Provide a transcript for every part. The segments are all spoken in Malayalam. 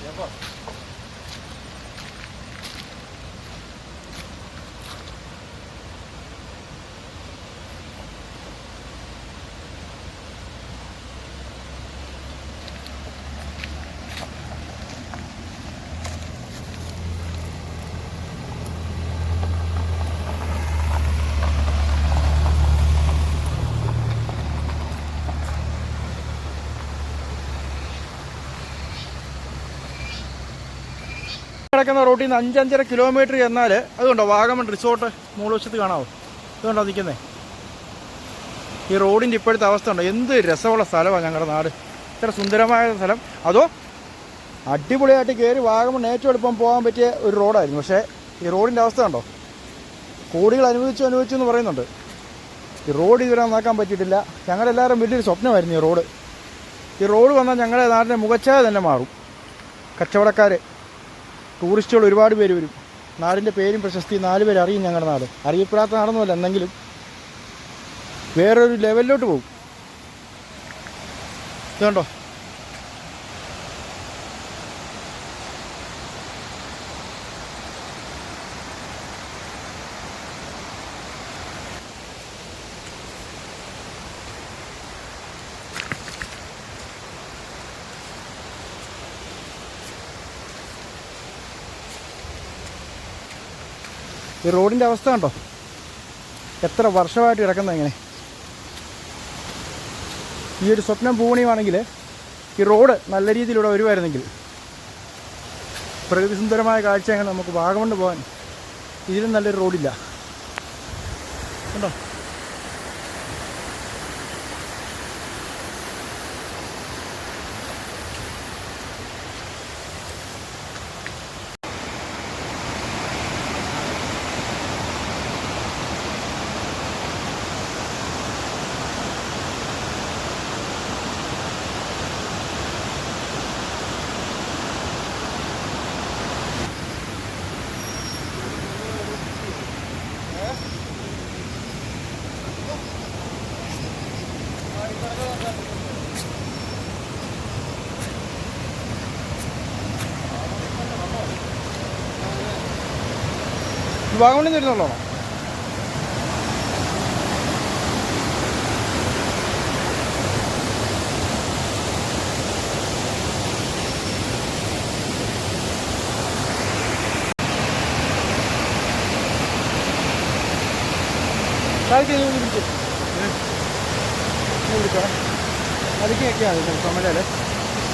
别放 കിടക്കുന്ന റോട്ടിൽ നിന്ന് അഞ്ചഞ്ചര കിലോമീറ്റർ ചെന്നാൽ അതുകൊണ്ടോ വാഗമൺ റിസോർട്ട് മൂളുവശത്ത് കാണാമോ ഇതുകൊണ്ടോ നിൽക്കുന്നേ? ഈ റോഡിന്റെ ഇപ്പോഴത്തെ അവസ്ഥ ഉണ്ടോ? എന്ത് രസമുള്ള സ്ഥലമാണ് ഞങ്ങളുടെ നാട്. ഇത്ര സുന്ദരമായ സ്ഥലം. അതോ അടിപൊളിയായിട്ട് കയറി വാഗമൺ ഏറ്റവും എളുപ്പം പോകാൻ പറ്റിയ ഒരു റോഡായിരുന്നു. പക്ഷേ ഈ റോഡിന്റെ അവസ്ഥ ഉണ്ടോ? കോടികൾ അനുവദിച്ചു അനുവദിച്ചു എന്ന് പറയുന്നുണ്ട്. ഈ റോഡ് ഇതുവരെ നന്നാക്കാൻ പറ്റിയിട്ടില്ല. ഞങ്ങളെല്ലാവരും വലിയൊരു സ്വപ്നമായിരുന്നു ഈ റോഡ്. ഈ റോഡ് വന്നാൽ ഞങ്ങളുടെ നാടിന്റെ മുഖച്ഛായ തന്നെ മാറും. കച്ചവടക്കാർ ടൂറിസ്റ്റുകൾ ഒരുപാട് പേര് വരും. നാടിന്റെ പേരും പ്രശസ്തി നാല് പേര് അറിയും ഞങ്ങളുടെ നാട്. അറിയപ്പെടാത്ത നാടൊന്നുമല്ല എന്തെങ്കിലും. വേറൊരു ലെവലിലോട്ട് പോകും. ഇതുണ്ടോ? ഈ റോഡിന്റെ അവസ്ഥ കണ്ടോ? എത്ര വർഷമായിട്ട് കിടക്കുന്നത് ഇങ്ങനെ? ഈ ഒരു സ്വപ്നം പൂണിയുവാണെങ്കിൽ ഈ റോഡ് നല്ല രീതിയിലൂടെ വരുമായിരുന്നെങ്കിൽ പ്രകൃതി സുന്ദരമായ കാഴ്ച അങ്ങനെ നമുക്ക് വാഗമണ് പോകാൻ ഇതിലും നല്ലൊരു റോഡില്ല. കണ്ടോ? വാഗമണിൽ നിന്ന് വരുന്നുള്ളോ നീ വിളിച്ചു വിളിച്ചോ അതൊക്കെ ഒക്കെയാണ് സമരല്ലേ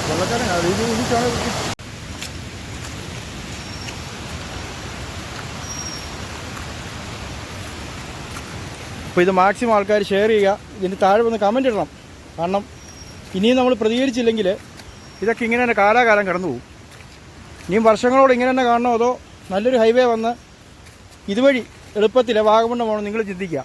വെള്ളക്കാരൻ ഇത് അപ്പോൾ ഇത് മാക്സിമം ആൾക്കാർ ഷെയർ ചെയ്യുക. ഇതിന്റെ താഴെ വന്ന് കമന്റ് ഇടണം. കാരണം ഇനിയും നമ്മൾ പ്രതികരിച്ചില്ലെങ്കിൽ ഇതൊക്കെ ഇങ്ങനെ തന്നെ കാലാകാലം കടന്നു പോകും. ഇനിയും വർഷങ്ങളോട് ഇങ്ങനെ തന്നെ കാണണോ അതോ നല്ലൊരു ഹൈവേ വന്ന് ഇതുവഴി എളുപ്പത്തിൽ വാഗമണ്ണ് പോകണം നിങ്ങൾ ചിന്തിക്കുക.